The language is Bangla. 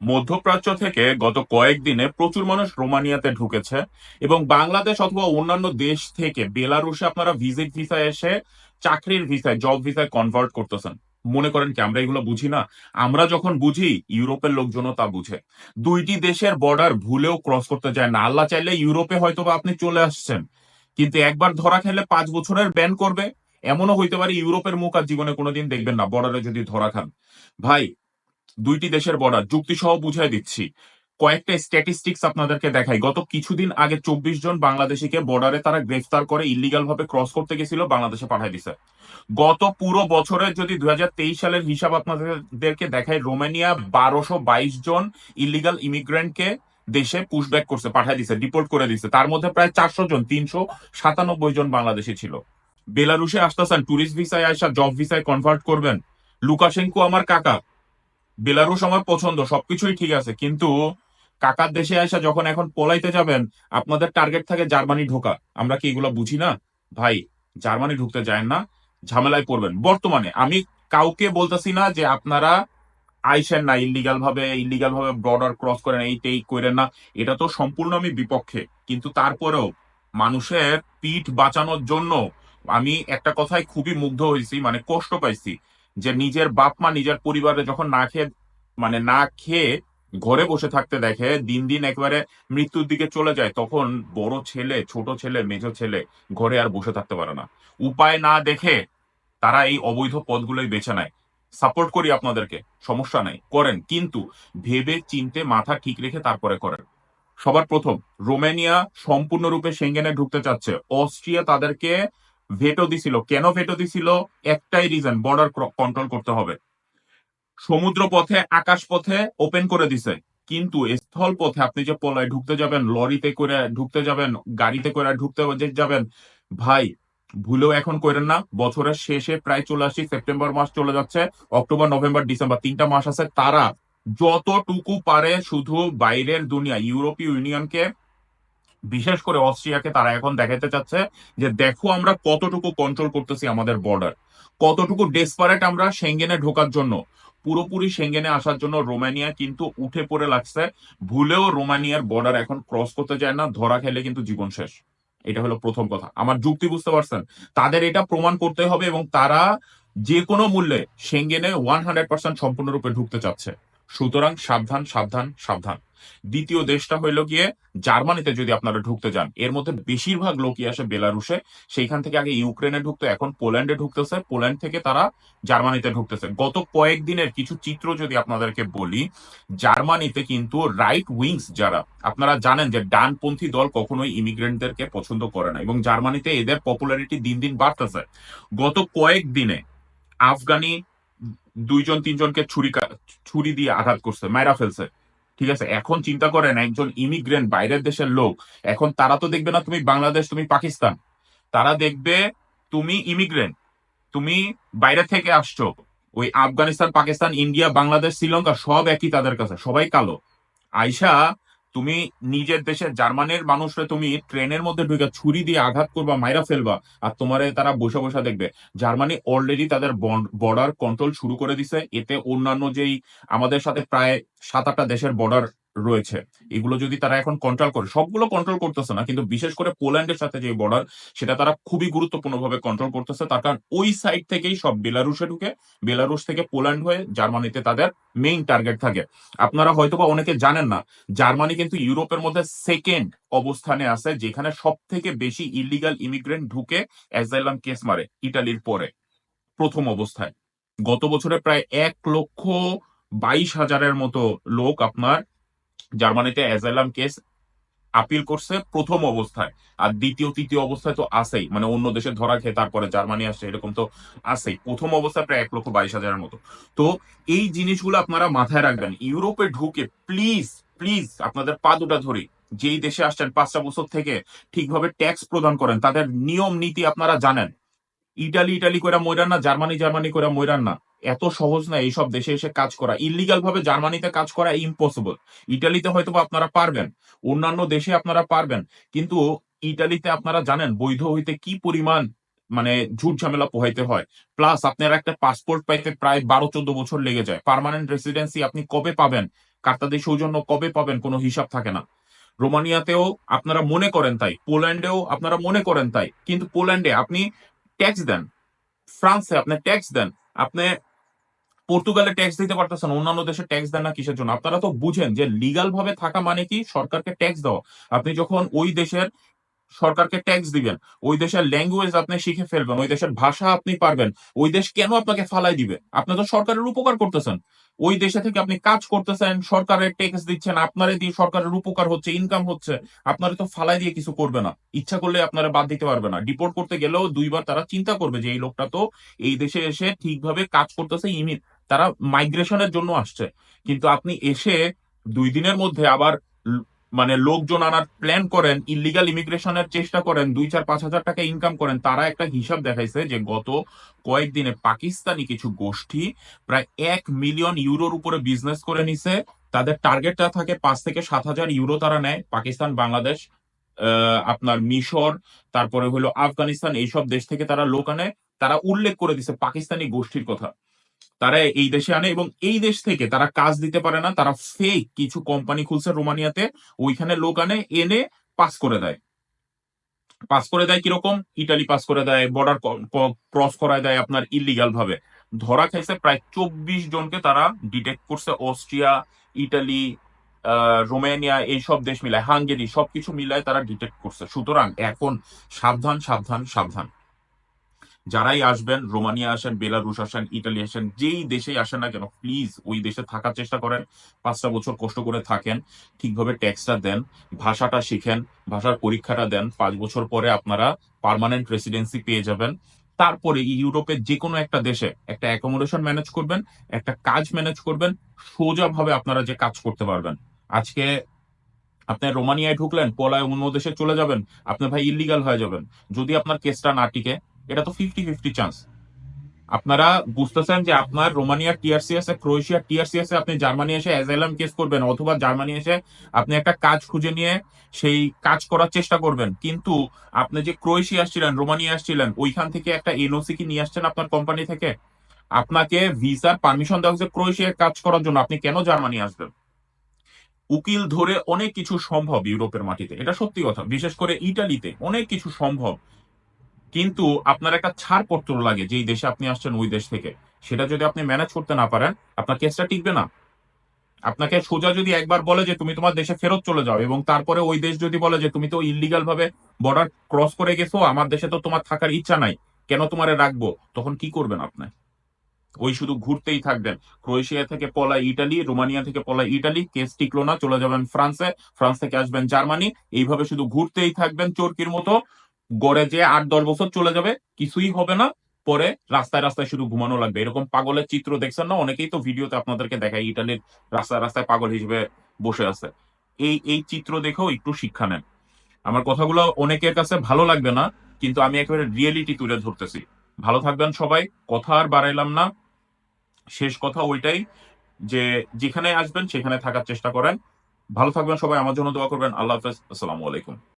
মধ্যপ্রাচ্য থেকে গত কয়েকদিনে প্রচুর মানুষ রোমানিয়াতে ঢুকেছে এবং বাংলাদেশ অথবা অন্যান্য দেশ থেকে বেলারুশে আপনারা ভিজিট ভিসায় এসে চাকরির ভিসায় জব ভিসায় কনভার্ট করতেছেন। মনে করেন কি, আমরা এগুলো বুঝি না? আমরা যখন বুঝি, ইউরোপের লোকজনও তা বুঝে। দুইটি দেশের বর্ডার ভুলেও ক্রস করতে যায় না। আল্লাহ চাইলে ইউরোপে হয়তো বা আপনি চলে আসছেন, কিন্তু একবার ধরা খেলে পাঁচ বছরের ব্যান করবে। এমনও হইতে পারে ইউরোপের মুখ আর জীবনে কোনোদিন দেখবেন না বর্ডারে যদি ধরা খান। ভাই দুইটি দেশের বর্ডার যুক্তি সহ বুঝাই দিচ্ছি। কয়েকটা স্ট্যাটিস্টিক্স আপনাদেরকে দেখাই। গত কিছুদিন আগে চব্বিশ জন বাংলাদেশিকে বর্ডারে তারা গ্রেফতার করে ইলিগাল ভাবে ক্রস করতে গেছিল, বাংলাদেশে পাঠাই দিছে। গত পুরো বছরের যদি দুই হাজার তেইশ সালের হিসাব আপনাদেরকে দেখাই, রোমানিয়া বারোশো বাইশ জন ইলিগাল ইমিগ্রেন্টকে দেশে পুশব্যাক করছে পাঠাই দিছে ডিপোর্ট করে দিছে। তার মধ্যে প্রায় চারশো জন, তিনশো সাতানব্বই জন বাংলাদেশি ছিল। বেলারুশে আসতেছেন ট্যুরিস্ট ভিসায় আসা জব ভিসায় কনভার্ট করবেন। লুকাশেঙ্কো আমার কাকা বেলারুশ আমার পছন্দ, সবকিছুই ঠিক আছে, কিন্তু কাকার দেশে আসা যখন এখন পলাইতে যাবেন, আপনাদের টার্গেট থাকে জার্মানি ঢোকা। আমরা কি এগুলো বুঝি না? ভাই, জার্মানি ঢুকতে যায় না, ঝামেলায় পড়বেন। বর্তমানে আমি কাউকে বলতেছি না যে আপনারা আইসেন না ইলিগাল ভাবে ইলিগাল ভাবে বর্ডার ক্রস করেন, এই টেই করেন না। এটা তো সম্পূর্ণ আমি বিপক্ষে, কিন্তু তারপরেও মানুষের পিঠ বাঁচানোর জন্য আমি একটা কথায় খুবই মুগ্ধ হয়েছি মানে কষ্ট পাইছি। যে নিজের বাপ মা নিজের পরিবারে যখন না খেয়ে মানে না খেয়ে ঘরে বসে থাকতে দেখে, দিন দিন একবারে মৃত্যুর দিকে চলে যায়, তখন বড় ছেলে, ছোট ছেলে মেজ ছেলে ঘরে আর বসে থাকতে পারে না। উপায় না দেখে তারা এই অবৈধ পথগুলোই বেছে নেয়। সাপোর্ট করি আপনাদেরকে, সমস্যা নাই, করেন। কিন্তু ভেবে চিনতে মাথা ঠিক রেখে তারপরে করেন। সবার প্রথম, রোমানিয়া সম্পূর্ণরূপে সেঙ্গেনে ঢুকতে চাচ্ছে। অস্ট্রিয়া তাদেরকে ভেটো দিছিল। কেন ভেটো দিছিল? একটাই রিজন বর্ডার কন্ট্রোল করতে হবে। সমুদ্র পথে আকাশ পথে ওপেন করে দিছে। কিন্তু স্থল পথে আপনি যে পলায় ঢুকতে যাবেন, লরিতে করে ঢুকতে যাবেন, গাড়িতে করে ঢুকতে যাবেন, ভাই, ভুলেও এখন করেন না, বছরের শেষে প্রায় চলে আসি সেপ্টেম্বর মাস চলে যাচ্ছে, অক্টোবর, নভেম্বর, ডিসেম্বর, তিনটা মাস আছে, তারা যতটুকু পারে শুধু বাইরের দুনিয়া, ইউরোপীয় ইউনিয়নকে বিশেষ করে অস্ট্রিয়াকে তারা এখন দেখাতে চাচ্ছে যে দেখো আমরা কতটুকু কন্ট্রোল করতেছি আমাদের বর্ডার কতটুকু ডেসপারেট আমরা সেঙ্গেনে ঢোকার জন্য। পুরোপুরি সেঙ্গেনে আসার জন্য রোমানিয়া কিন্তু উঠে পড়ে লাগছে। ভুলেও রোমানিয়ার বর্ডার এখন ক্রস করতে যায় না, ধরা খেলে কিন্তু জীবন শেষ। এটা হলো প্রথম কথা। আমার যুক্তি বুঝতে পারছেন? তাদের এটা প্রমাণ করতে হবে এবং তারা যে কোনো মূল্যে সেঙ্গেনে ওয়ান হান্ড্রেড পার্সেন্ট সম্পূর্ণরূপে ঢুকতে চাচ্ছে। সুতরাং সাবধান সাবধান সাবধান। দ্বিতীয় দেশটা হইল গিয়ে জার্মানিতে যদি আপনারা ঢুকতে যান। এর মধ্যে বেশিরভাগ লোকই আসে বেলারুশে। সেইখান থেকে আগে ইউক্রেনে ঢুকতো, এখন পোল্যান্ডে ঢুকতেছে। পোল্যান্ড থেকে তারা জার্মানিতে ঢুকতেছে। গত কয়েকদিনের কিছু চিত্র যদি আপনাদেরকে বলি, জার্মানিতে কিন্তু রাইট উইংস যারা, আপনারা জানেন যে ডানপন্থী দল কখনোই ইমিগ্রেন্টদেরকে পছন্দ করে না এবং জার্মানিতে এদের পপুলারিটি দিন দিন বাড়তেছে। গত কয়েক দিনে আফগানি দুইজন, তিনজনকে ছুরি ছুরি দিয়ে আঘাত করছে মায়েরা ফেলছে। ঠিক আছে? এখন চিন্তা করেন একজন ইমিগ্রেন্ট বাইরের দেশের লোক, এখন তারা তো দেখবে না তুমি বাংলাদেশ, তুমি পাকিস্তান। তারা দেখবে তুমি ইমিগ্রেন্ট তুমি বাইরে থেকে আসছো। ওই আফগানিস্তান, পাকিস্তান, ইন্ডিয়া, বাংলাদেশ, শ্রীলঙ্কা সব একই তাদের কাছে, সবাই কালো। আইসা তুমি নিজের দেশের জার্মানির মানুষরা তুমি ট্রেনের মধ্যে ঢুকে ছুরি দিয়ে আঘাত করবা, মাইরা ফেলবা, আর তোমার তারা বসে বসে দেখবে। জার্মানি অলরেডি তাদের বর্ডার কন্ট্রোল শুরু করে দিছে। এতে অন্যান্য যেই আমাদের সাথে প্রায় সাত আটটা দেশের বর্ডার রয়েছে। এগুলো যদি তারা এখন কন্ট্রোল করে, সবগুলো কন্ট্রোল করতেছে না, কিন্তু বিশেষ করে পোল্যান্ডের সাথে যে বর্ডার সেটা তারা খুবই গুরুত্বপূর্ণভাবে কন্ট্রোল করতেছে। তার কারণ ওই সাইড থেকেই সব বেলারুশে ঢুকে, বেলারুশ থেকে পোল্যান্ড হয়ে জার্মানিতে তাদের মেইন টার্গেট থাকে। আপনারা হয়তোবা অনেকে জানেন না, জার্মানি কিন্তু ইউরোপের মধ্যে সেকেন্ড অবস্থানে আছে, যেখানে সব থেকে বেশি ইলিগাল ইমিগ্রেন্ট ঢুকে অ্যাজাইলাম কেস মারে, ইটালির পরে, প্রথম অবস্থায়। গত বছরে প্রায় এক লক্ষ বাইশ হাজারের মতো লোক আপনার জার্মানিতে অ্যাজাইলাম কেস আপিল করছে প্রথম অবস্থায়। আর দ্বিতীয়, তৃতীয় অবস্থায় তো আসেই মানে অন্য দেশে ধরা খেয়ে তারপরে জার্মানি আসছে, এরকম তো আসেই প্রথম অবস্থায় প্রায় এক লক্ষ বাইশ হাজারের মতো। তো এই জিনিসগুলো আপনারা মাথায় রাখবেন। ইউরোপে ঢুকে প্লিজ প্লিজ আপনাদের পা দুটা ধরি। যেই দেশে আসছেন পাঁচটা বছর থেকে ঠিকভাবে ট্যাক্স প্রদান করেন, তাদের নিয়ম, নীতি আপনারা জানেন। ইটালি ইটালি করে ময়রান না, জার্মানি জার্মানি করে ময়রান না। এত সহজ না এইসব দেশে এসে কাজ করা। ইলিগাল ভাবে জার্মানিতে কাজ করা ইম্পসিবল ইটালিতে হয়তো আপনারা পারবেন। অন্যান্য দেশে আপনারা পারবেন। কিন্তু ইটালিতে আপনারা জানেন বৈধ হইতে কি পরিমাণ মানে ঝুট ঝামেলা পোহাইতে হয়। প্লাস আপনার একটা পাসপোর্ট পাইতে প্রায় বারো চোদ্দ বছর লেগে যায়। পার্মানেন্ট রেসিডেন্সি আপনি কবে পাবেন? কার্তাদের সৌজন্য কবে পাবেন? কোনো হিসাব থাকে না। রোমানিয়াতেও আপনারা মনে করেন তাই। পোল্যান্ডেও আপনারা মনে করেন তাই। কিন্তু পোল্যান্ডে আপনি ট্যাক্স দেন। ফ্রান্সে আপনি ট্যাক্স দেন। আপনি পর্তুগালে ট্যাক্স দিতে পারতেছেন অন্যান্য দেশে ট্যাক্স দেন না কিসের জন্য? আপনারা তো বুঝেন যে লিগাল ভাবে থাকা মানে কি সরকারকে ট্যাক্স দেওয়া। আপনি যখন ওই দেশের সরকারকে ট্যাক্স দিবেন, ওই দেশের ল্যাঙ্গুয়েজ আপনি শিখে ফেলবেন, ওই দেশের ভাষা আপনি পারবেন, ওই দেশ কেন আপনাকে ফালাই দিবে? আপনি তো সরকারের উপকার করতেছেন। ওই দেশে থেকে আপনি কাজ করতেছেন সরকারের ট্যাক্স দিচ্ছেন, আপনারে দিয়ে সরকারের উপকার হচ্ছে ইনকাম হচ্ছে, আপনারে তো ফালাই দিয়ে কিছু করবে না। ইচ্ছা করলে আপনারা বাদ দিতে পারবে না। ডিপোর্ট করতে গেলেও দুইবার তারা চিন্তা করবে যে এই লোকটা তো এই দেশে এসে ঠিকভাবে কাজ করতেছে ইমি তারা মাইগ্রেশনের জন্য আসছে। কিন্তু আপনি এসে দুই দিনের মধ্যে আবার মানে লোকজন আনার প্ল্যান করেন ইলিগাল ইমিগ্রেশনের চেষ্টা করেন, দুই চার পাঁচ হাজার টাকা ইনকাম করেন, তারা একটা হিসাব দেখাইছে যে গত কয়েকদিনে পাকিস্তানি কিছু গোষ্ঠী প্রায় এক মিলিয়ন ইউরোর উপরে বিজনেস করে নিছে। তাদের টার্গেটটা থাকে পাঁচ থেকে সাত হাজার ইউরো তারা নেয়। পাকিস্তান, বাংলাদেশ আপনার মিশর, তারপরে হলো আফগানিস্তান, এইসব দেশ থেকে তারা লোক আনে। তারা উল্লেখ করে দিছে পাকিস্তানি গোষ্ঠীর কথা। তারা এই দেশে আনে এবং এই দেশ থেকে তারা কাজ দিতে পারে না, তারা ফেক কিছু কোম্পানি খুলছে রোমানিয়াতে, ওইখানে লোক আনে, এনে পাস করে দেয়। পাস করে দেয় কীরকম? ইটালি পাস করে দেয় বর্ডার ক্রস করায় দেয় আপনার ইলিগাল ভাবে। ধরা খাইছে প্রায় চব্বিশ জনকে তারা ডিটেক্ট করছে, অস্ট্রিয়া, ইটালি রোমানিয়া, এইসব দেশ মিলায়, হাঙ্গেরি, সবকিছু মিলায় তারা ডিটেক্ট করছে। সুতরাং এখন সাবধান সাবধান সাবধান। যারাই আসবেন, রোমানিয়া আসেন, বেলারুশ আসেন ইটালি আসেন, যেই দেশেই আসেন না কেন প্লিজ ওই দেশে থাকার চেষ্টা করেন। পাঁচটা বছর কষ্ট করে থাকেন, ঠিকভাবে ট্যাক্সটা দেন, ভাষাটা শিখেন, ভাষার পরীক্ষাটা দেন, পাঁচ বছর পরে আপনারা পার্মানেন্ট রেসিডেন্সি পেয়ে যাবেন। তারপরে ইউরোপের যে কোনো একটা দেশে একটা অ্যাকোমোডেশন ম্যানেজ করবেন, একটা কাজ ম্যানেজ করবেন, সোজাভাবে আপনারা যে কাজ করতে পারবেন। আজকে আপনি রোমানিয়ায় ঢুকলেন, পলায় অন্য দেশে চলে যাবেন, আপনি ভাই ইলিগাল হয়ে যাবেন। যদি আপনার কেসটা না টিকে এটা তো ফিফটি ফিফটি চান্স আপনারা বুঝতেছেন যে আপনার রোমানিয়া টিআরসিএস এ, ক্রোয়েশিয়া টিআরসিএস এ আপনি জার্মানি এসে অ্যাজাইলাম কেস করবেন, অথবা জার্মানি এসে আপনি একটা কাজ খুঁজে নিয়ে সেই কাজ করার চেষ্টা করবেন। কিন্তু আপনি যে ক্রোয়েশিয়া আসছিলেন, রোমানিয়া আসছিলেন, ওইখান থেকে একটা এনওসি কি নিয়ে আসছেন আপনার কোম্পানি থেকে? আপনাকে ভিসার পারমিশন দেওয়া হচ্ছে ক্রোয়েশিয়ায় কাজ করার জন্য, আপনি কেন জার্মানি আসবেন? উকিল ধরে অনেক কিছু সম্ভব ইউরোপের মাটিতে, এটা সত্যি কথা। বিশেষ করে ইটালিতে অনেক কিছু সম্ভব কিন্তু আপনার একটা ছাড়পত্র লাগে, যেই দেশে আপনি আসছেন ওই দেশ থেকে। সেটা যদি আপনি ম্যানেজ করতে না পারেন, আপনার কেসটা টিকবে না। আপনাকে সোজা যদি একবার বলে যে তুমি তোমার দেশে ফেরত চলে যাও, এবং তারপরে ওই দেশ যদি বলে যে তুমি তো ইলিগাল ভাবে বর্ডার ক্রস করে গেছো, আমার দেশে তো তোমার থাকার ইচ্ছা নাই, কেন তোমারে রাখব? তখন কি করবেন আপনি? ওই শুধু ঘুরতেই থাকবেন। ক্রোয়েশিয়া থেকে পলায় ইটালি, রোমানিয়া থেকে পলায় ইটালি কেস টিকলো না, চলে যাবেন ফ্রান্সে। ফ্রান্স থেকে আসবেন জার্মানি। এইভাবে শুধু ঘুরতেই থাকবেন চোরকির মতো। গড়ে যে আট, দশ বছর চলে যাবে, কিছুই হবে না। পরে রাস্তায় রাস্তায় শুধু ঘুমানো লাগবে। এরকম পাগলের চিত্র দেখছেন না? অনেকেই তো ভিডিওতে আপনাদেরকে দেখায়, ইটালির রাস্তায় রাস্তায় পাগল হিসেবে বসে আছে। এই এই চিত্র দেখেও একটু শিক্ষা নেন। আমার কথাগুলো অনেকের কাছে ভালো লাগবে না, কিন্তু আমি একেবারে রিয়েলিটি তুলে ধরতেছি। ভালো থাকবেন সবাই, কথা আর বাড়াইলাম না। শেষ কথা ওইটাই যে, যেখানে আসবেন সেখানে থাকার চেষ্টা করেন। ভালো থাকবেন সবাই, আমার জন্য দোয়া করবেন। আল্লাহ হাফেজ, আসসালামু আলাইকুম।